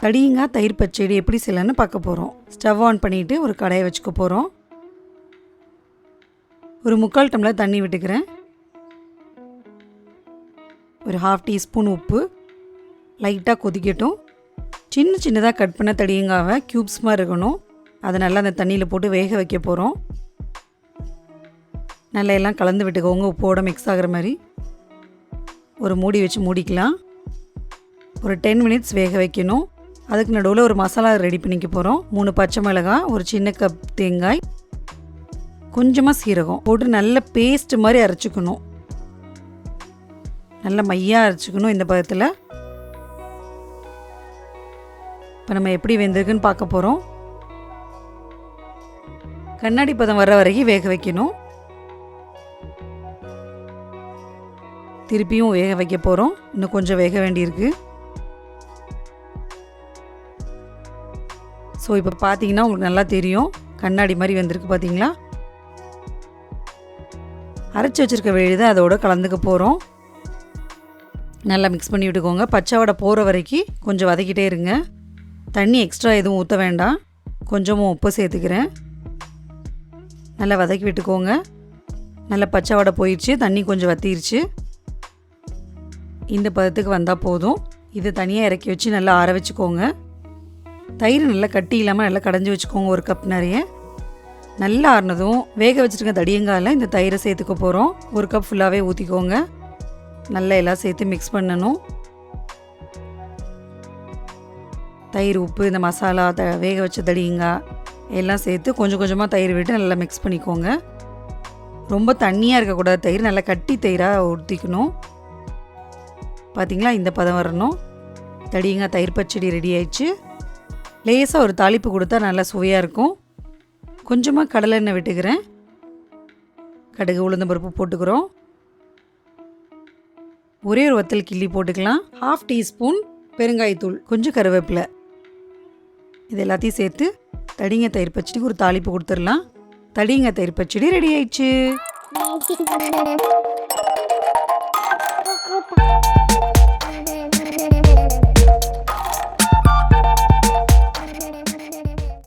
தடியங்காய் தயிர் பச்சடி எப்படி செய்யலான்னு பார்க்க போகிறோம் ஸ்டவ் ஆன் பண்ணிவிட்டு ஒரு கடையை வச்சுக்க போகிறோம் ஒரு முக்கால் டம்ளர் தண்ணி விட்டுக்கிறேன். ஒரு ஹாஃப் டீஸ்பூன் உப்பு. லைட்டாக கொதிக்கட்டும். சின்ன சின்னதாக கட் பண்ண தடியங்காவை க்யூப்ஸ் மாதிரி இருக்கணும். அதை நல்லா அந்த தண்ணியில் போட்டு வேக வைக்க போகிறோம் நல்லா எல்லாம் கலந்து விட்டுக்கோங்க உப்போட மிக்ஸ் ஆகிற மாதிரி. ஒரு மூடி வச்சு மூடிக்கலாம். ஒரு டென் மினிட்ஸ் வேக வைக்கணும். அதுக்கு நடுவில் ஒரு மசாலா ரெடி பண்ணிக்க போகிறோம் மூணு பச்சை மிளகாய் ஒரு சின்ன கப் தேங்காய் கொஞ்சமாக சீரகம். போட்டு நல்ல பேஸ்ட் மாதிரி அரைச்சிக்கணும். நல்ல மையாக அரைச்சிக்கணும் இந்த பதத்தில். இப்போ நம்ம எப்படி வெந்திருக்குன்னு பார்க்க போகிறோம் கண்ணாடி பதம் வர்ற வரைக்கும் வேக வைக்கணும். திருப்பியும் வேக வைக்க போகிறோம் இன்னும் கொஞ்சம் வேக வேண்டியிருக்கு. ஸோ இப்போ பார்த்தீங்கன்னா உங்களுக்கு நல்லா தெரியும். கண்ணாடி மாதிரி வந்திருக்கு பார்த்தீங்களா அரைச்சி வச்சுருக்க தான் அதோட கலந்துக்க போகிறோம் நல்லா மிக்ஸ் பண்ணி விட்டுக்கோங்க. பச்சை வடை போகிற வரைக்கும் கொஞ்சம் வதக்கிட்டே இருங்க. தண்ணி எக்ஸ்ட்ரா எதுவும் ஊற்ற வேண்டாம். கொஞ்சமும் உப்பு சேர்த்துக்கிறேன். நல்லா வதக்கி விட்டுக்கோங்க. நல்லா பச்சை வடை போயிடுச்சு. தண்ணி கொஞ்சம் வத்திருச்சு. இந்த பதத்துக்கு வந்தால் போதும். இதை தனியாக இறக்கி வச்சு நல்லா ஆற வச்சுக்கோங்க. தயிர் நல்லா கட்டி இல்லாமல் நல்லா கடைஞ்சி வச்சுக்கோங்க ஒரு கப் நிறைய. நல்லா ஆறினதும் வேக வச்சுருக்க தடியங்காயில் இந்த தயிரை சேர்த்துக்க போகிறோம் ஒரு கப் ஃபுல்லாகவே ஊற்றிக்கோங்க நல்லா எல்லாம் சேர்த்து மிக்ஸ் பண்ணணும். தயிர் உப்பு இந்த மசாலா த வேக வச்ச தடியங்காய் எல்லாம் சேர்த்து கொஞ்சம் கொஞ்சமாக தயிர் விட்டு நல்லா மிக்ஸ் பண்ணிக்கோங்க. ரொம்ப தண்ணியாக இருக்கக்கூடாது. தயிர் நல்லா கட்டி தயிராக ஊற்றிக்கணும் பார்த்திங்களா இந்த பதம் வரணும். தடியங்காய் தயிர் பச்சடி ரெடி ஆயிடுச்சு. லேசாக ஒரு தாளிப்பு கொடுத்தா நல்லா சுவையாக இருக்கும். கொஞ்சமாக கடலை எண்ணெய் விட்டுக்கிறேன். கடுகு உளுந்தம்பருப்பு போட்டுக்கிறோம். ஒரே ஒரு வத்தல் கிள்ளி போட்டுக்கலாம். ஹாஃப் டீஸ்பூன் பெருங்காயத்தூள் கொஞ்சம் கருவேப்பிலை. இது எல்லாத்தையும் சேர்த்து தடிங்க தயிர் பச்சடிக்கு ஒரு தாளிப்பு கொடுத்துடலாம். தடிங்க தயிர் பச்சடி ரெடி ஆயிடுச்சு.